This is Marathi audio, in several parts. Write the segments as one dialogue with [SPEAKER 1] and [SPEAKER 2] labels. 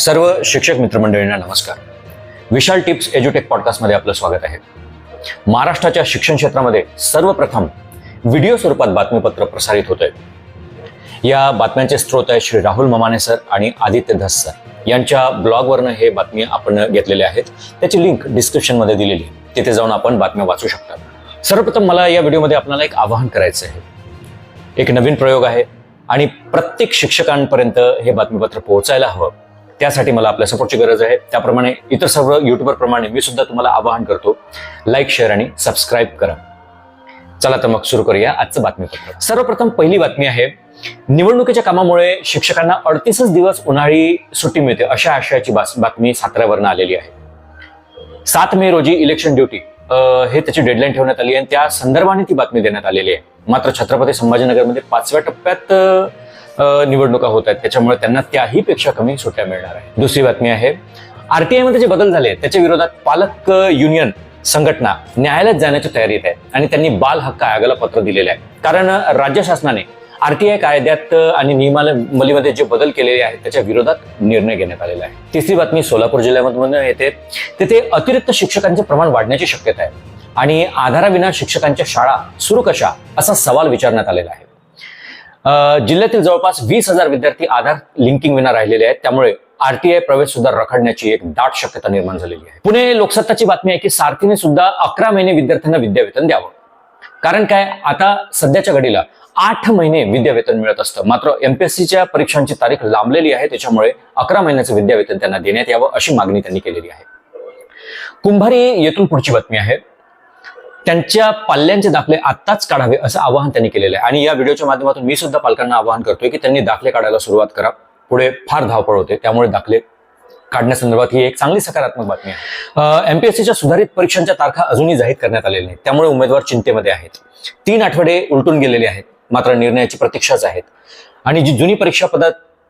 [SPEAKER 1] सर्व शिक्षक मित्रमंडळींना नमस्कार. विशाल टिप्स एज्युटेक पॉडकास्टमध्ये आपलं स्वागत आहे. महाराष्ट्राच्या शिक्षण क्षेत्रामध्ये सर्वप्रथम व्हिडिओ स्वरूपात बातमीपत्र प्रसारित होत आहे या बातम्यांचे स्रोत आहे श्री राहुल ममाने सर आणि आदित्य धस सर. यांच्या ब्लॉगवरनं हे बातमी आपण घेतलेले आहेत. त्याची लिंक डिस्क्रिप्शनमध्ये दिलेली आहे. तिथे जाऊन आपण बातम्या वाचू शकता. सर्वप्रथम मला या व्हिडिओमध्ये आपल्याला एक आवाहन करायचं आहे. एक नवीन प्रयोग आहे आणि प्रत्येक शिक्षकांपर्यंत हे बातमीपत्र पोहोचायला हवं. त्यासाठी मला आपल्या सपोर्टची गरज आहे. त्याप्रमाणे इतर सर्व युट्यूबरप्रमाणे मी सुद्धा तुम्हाला आवाहन करतो लाईक शेअर आणि सबस्क्राईब करा. चला तर मग सुरू करूया आजचं बातमीपत्र. सर्वप्रथम पहिली बातमी आहे निवडणुकीच्या कामामुळे शिक्षकांना अडतीसच दिवस उन्हाळी सुट्टी मिळते अशा आशयाची बातमी साताऱ्यावरनं आलेली आहे. सात मे रोजी इलेक्शन ड्युटी हे त्याची डेडलाईन ठेवण्यात आली आहे आणि त्या संदर्भाने ती बातमी देण्यात आलेली आहे. मात्र छत्रपती संभाजीनगरमध्ये पाचव्या टप्प्यात निवडणुका होत आहेत. त्याच्यामुळे त्यांना त्याही पेक्षा कमी सुट्ट्या मिळणार आहे दुसरी बातमी आहे आरटीआयमध्ये जे बदल झाले त्याच्या विरोधात पालक युनियन संघटना न्यायालयात जाण्याच्या तयारीत आहे आणि त्यांनी बाल हक्क आयोगाला पत्र दिलेले आहे कारण राज्य शासनाने आरटीआय कायद्यात आणि नियमावलीमध्ये जे बदल केलेले आहेत त्याच्या विरोधात निर्णय घेण्यात आलेला आहे. तिसरी बातमी सोलापूर जिल्ह्यामधून येते. तिथे अतिरिक्त शिक्षकांचे प्रमाण वाढण्याची शक्यता आहे. आणि आधाराविना शिक्षकांच्या शाळा सुरू कशा असा सवाल विचारण्यात आलेला आहे. जिल्ह्यातील जवळपास वीस हजार विद्यार्थी आधार लिंकिंग विना राहिलेले आहेत. त्यामुळे आरटीआय प्रवेश सुद्धा रखडण्याची एक दाट शक्यता निर्माण झालेली आहे. पुणे लोकसत्ताची बातमी आहे की सारथीने सुद्धा अकरा महिने विद्यार्थ्यांना विद्यावेतन द्यावं. कारण काय? आता सध्याच्या घडीला आठ महिने विद्यावेतन मिळत असतं. मात्र एमपीएससीच्या परीक्षांची तारीख लांबलेली आहे. त्याच्यामुळे अकरा महिन्याचं विद्यावेतन त्यांना देण्यात यावं अशी मागणी त्यांनी केलेली आहे. कुंभारी येथून पुढची बातमी आहे. त्यांच्या पाल्यांचे दाखले आत्ताच काढावे असं आवाहन त्यांनी केलेलं आहे. आणि या व्हिडिओच्या माध्यमातून मी सुद्धा पालकांना आवाहन करतोय की त्यांनी दाखले काढायला सुरुवात करा. पुढे फार धावपळ होते. त्यामुळे दाखले काढण्यासंदर्भात ही एक चांगली सकारात्मक बातमी आहे. एमपीएससीच्या सुधारित परीक्षांच्या तारखा अजूनही जाहीर करण्यात आलेल्या नाहीत. त्यामुळे उमेदवार चिंतेमध्ये आहेत. तीन आठवडे उलटून गेलेले आहेत. मात्र निर्णयाची प्रतीक्षाच आहेत. आणि जी जुनी परीक्षा पद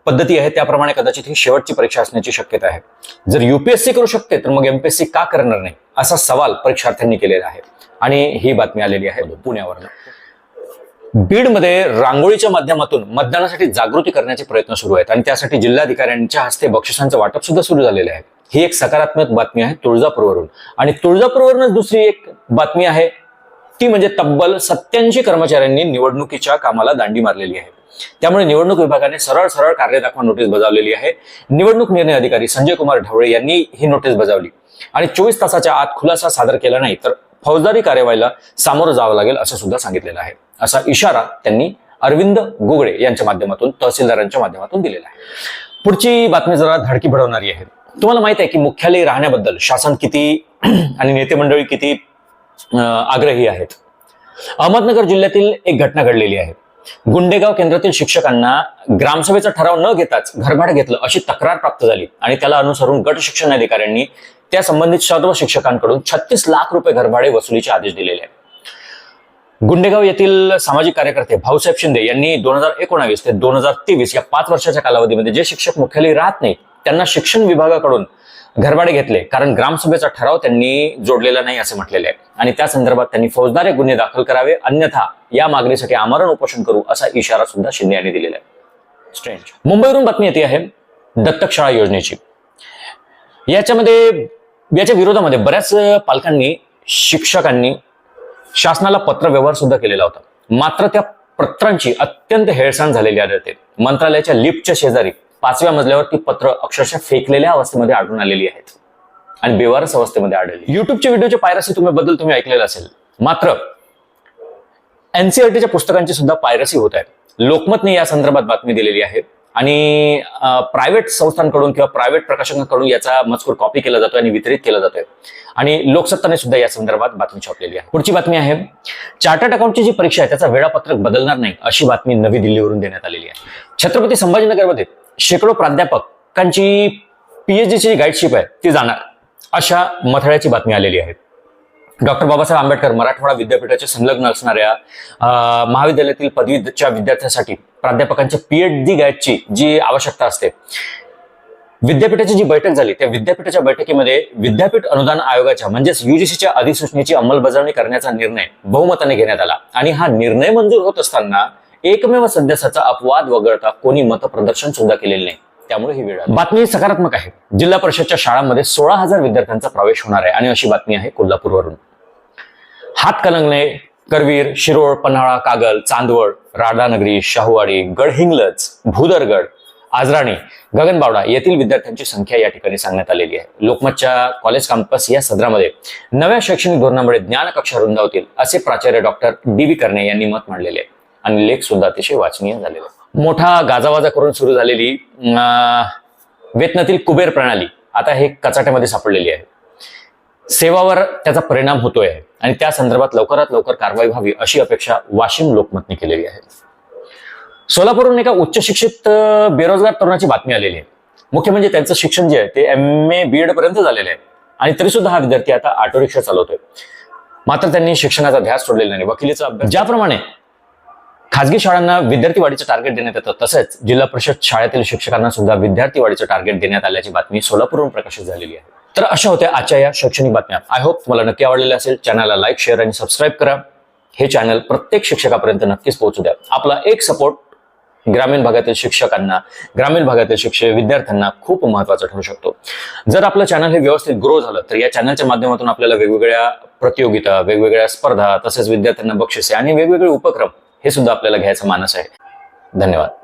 [SPEAKER 1] पद्धती आहे त्याप्रमाणे कदाचित ही शेवटची परीक्षा असण्याची शक्यता आहे. जर युपीएससी करू शकते तर मग एमपीएससी का करणार नाही असा सवाल परीक्षार्थ्यांनी केलेला आहे. आणि ही बातमी आलेली आहे पुण्यावरनं. बीडमध्ये रांगोळीच्या माध्यमातून मतदानासाठी जागृती करण्याचे प्रयत्न सुरू आहेत आणि त्यासाठी जिल्हाधिकाऱ्यांच्या हस्ते बक्षिसांचं वाटप सुद्धा सुरू झालेलं आहे. ही एक सकारात्मक बातमी आहे तुळजापूरवरून. आणि तुळजापूरवरूनच दुसरी एक बातमी आहे ती म्हणजे तब्बल सत्याऐंशी कर्मचाऱ्यांनी निवडणुकीच्या कामाला दांडी मारलेली आहे. त्यामुळे निवडणूक विभागाने सरळ सरळ कार्य दाखवा नोटीस बजावलेली आहे. निवडणूक निर्णय अधिकारी संजय कुमार ढवळे यांनी ही नोटीस बजावली. आणि चोवीस तासाच्या आत खुलासा सादर केला नाही तर फौजदारी कार्यवाहीला सामोरं जावं लागेल असं सुद्धा सांगितलेलं आहे. असा इशारा त्यांनी अरविंद गोगडे यांच्या माध्यमातून तहसीलदारांच्या माध्यमातून दिलेला आहे. पुढची बातमी जरा धडकी भडवणारी आहे. तुम्हाला माहीत आहे की मुख्यालय राहण्याबद्दल शासन किती आणि नेते मंडळी किती आग्रही आहेत? अहमदनगर जिल्ह्यातील एक घटना घडलेली आहे. गुंडेगाव केंद्रातील शिक्षकांना ग्रामसभेचा ठराव न घेताच घरभाडं घेतलं अशी तक्रार प्राप्त झाली आणि त्याला अनुसरून गट शिक्षण अधिकाऱ्यांनी त्या संबंधित सर्व शिक्षकांकडून छत्तीस लाख रुपये घरभाडे वसुलीचे आदेश दिलेले आहेत. गुंडेगाव येथील सामाजिक कार्यकर्ते भाऊसाहेब शिंदे यांनी दोन हजार एकोणावीस ते दोन हजार तेवीस या पाच वर्षाच्या कालावधीमध्ये जे शिक्षक मुख्यालयी राहत नाही त्यांना शिक्षण विभागाकडून घरभाडे घेतले. कारण ग्रामसभेचा ठराव त्यांनी जोडलेला नाही असे म्हटलेले आहे आणि त्या संदर्भात त्यांनी फौजदारी गुन्हे दाखल करावे अन्यथा या मागणीसाठी आमरण उपोषण करू असा इशारा सुद्धा शिंदे यांनी दिलेला आहे. स्ट्रेंज मुंबईवरून बातमी येते आहे दत्तक शाळा योजनेची. याच्यामध्ये याच्या विरोधामध्ये बऱ्याच पालकांनी शिक्षकांनी शासनाला पत्र व्यवहार सुद्धा केलेला होता. मात्र त्या पत्रांची अत्यंत हेळसांड झालेली आढळते मंत्रालयाच्या लिफ्टच्या शेजारी पाचव्या मजल्यावर ती पत्र अक्षरशः फेकलेल्या अवस्थेमध्ये आढळून आलेली आहेत. आणि बेवारस अवस्थेमध्ये आढळली. युट्यूबच्या व्हिडिओच्या पायरसी तुम्ही बद्दल तुम्ही ऐकलेलं असेल. मात्र एनसीआरटीच्या पुस्तकांची सुद्धा पायरसी होत आहे. लोकमतने या संदर्भात बातमी दिलेली आहे. आणि प्रायव्हेट संस्थांकडून किंवा प्रायव्हेट प्रकाशकांकडून याचा मजकूर कॉपी केला जातोय आणि वितरित केला जातोय. आणि लोकसत्ताने सुद्धा या संदर्भात बातमी छापलेली आहे. पुढची बातमी आहे चार्टर्ड अकाउंटची जी परीक्षा आहे त्याचा वेळापत्रक बदलणार नाही अशी बातमी नवी दिल्लीवरून देण्यात आलेली आहे. छत्रपती संभाजीनगरमध्ये शेकडो प्राध्यापकांची पीएचडीची गाईडशिप आहे ती जाणार अशा मथळ्याची बातमी आलेली आहे. डॉक्टर बाबासाहेब आंबेडकर मराठवाडा विद्यापीठाचे संलग्न असणाऱ्या महाविद्यालयातील पदवीच्या विद्यार्थ्यांसाठी प्राध्यापकांच्या पीएचडी गाईडची जी आवश्यकता असते. विद्यापीठाची जी बैठक झाली त्या विद्यापीठाच्या बैठकीमध्ये विद्यापीठ अनुदान आयोगाच्या म्हणजेच युजीसीच्या अधिसूचनेची अंमलबजावणी करण्याचा निर्णय बहुमताने घेण्यात आला. आणि हा निर्णय मंजूर होत असताना एकमेव सदस्याचा अपवाद वगळता कोणी मतप्रदर्शन सुद्धा केलेले नाही. त्यामुळे ही वेळ बातमी सकारात्मक आहे. जिल्हा परिषदच्या शाळांमध्ये सोळा हजार विद्यार्थ्यांचा प्रवेश होणार आहे. आणि अशी बातमी आहे कोल्हापूरवरून. हातकलंगणे करवीर शिरोळ पन्हाळा कागल चांदवड राधानगरी शाहूवाडी गडहिंग्लज भूदरगड आजराणी गगनबावडा येथील विद्यार्थ्यांची संख्या या ठिकाणी सांगण्यात आलेली आहे. लोकमतच्या कॉलेज कॅम्पस या सदरामध्ये नव्या शैक्षणिक धोरणामुळे ज्ञान कक्षा रुंदावतील असे प्राचार्य डॉक्टर डी व्ही कर्णे यांनी मत मांडलेले आहे. आणि लेख सुद्धा अतिशय वाचनीय झालेला आहे मोठा गाजावाजा करून सुरू झालेली वेतनातील कुबेर प्रणाली आता हे कचाट्यामध्ये सापडलेली आहे. सेवावर त्याचा परिणाम होतोय. आणि त्या संदर्भात लवकरात लवकर कारवाई व्हावी अशी अपेक्षा वाशिम लोकमतने केलेली आहे. सोलापूरहून एका उच्च शिक्षित बेरोजगार तरुणाची बातमी आलेली आहे. मुख्य म्हणजे त्यांचं शिक्षण जे आहे ते एम ए बी एड पर्यंत झालेलं आहे. आणि तरी सुद्धा हा विद्यार्थी आता ऑटो रिक्षा चालवतोय. मात्र त्यांनी शिक्षणाचा ध्यास सोडलेला नाही. वकिलीचा अभ्यास ज्याप्रमाणे खाजगी शाळांना विद्यार्थी वाढीचं टार्गेट देण्यात येतं तसेच जिल्हा परिषद शाळेतील शिक्षकांना सुद्धा विद्यार्थी वाढीचं टार्गेट देण्यात आल्याची बातमी सोलापूरहून प्रकाशित झालेली आहे. तर अशा होत्या आजच्या या शैक्षणिक बातम्या. आय होप तुम्हाला नक्की आवडलेल्या असेल. चॅनलला लाईक शेअर आणि सबस्क्राईब करा. हे चॅनल प्रत्येक शिक्षकापर्यंत नक्कीच पोहोचू द्या. आपला एक सपोर्ट ग्रामीण भागातील शिक्षकांना ग्रामीण भागातील शिक्षक विद्यार्थ्यांना खूप महत्त्वाचा ठरू शकतो. जर आपलं चॅनल हे व्यवस्थित ग्रो झालं तर या चॅनलच्या माध्यमातून आपल्याला वेगवेगळ्या प्रतियोगिता वेगवेगळ्या स्पर्धा तसेच विद्यार्थ्यांना बक्षिसे आणि वेगवेगळे उपक्रम हे सुद्धा आपल्याला घ्यायचा मानस आहे. धन्यवाद.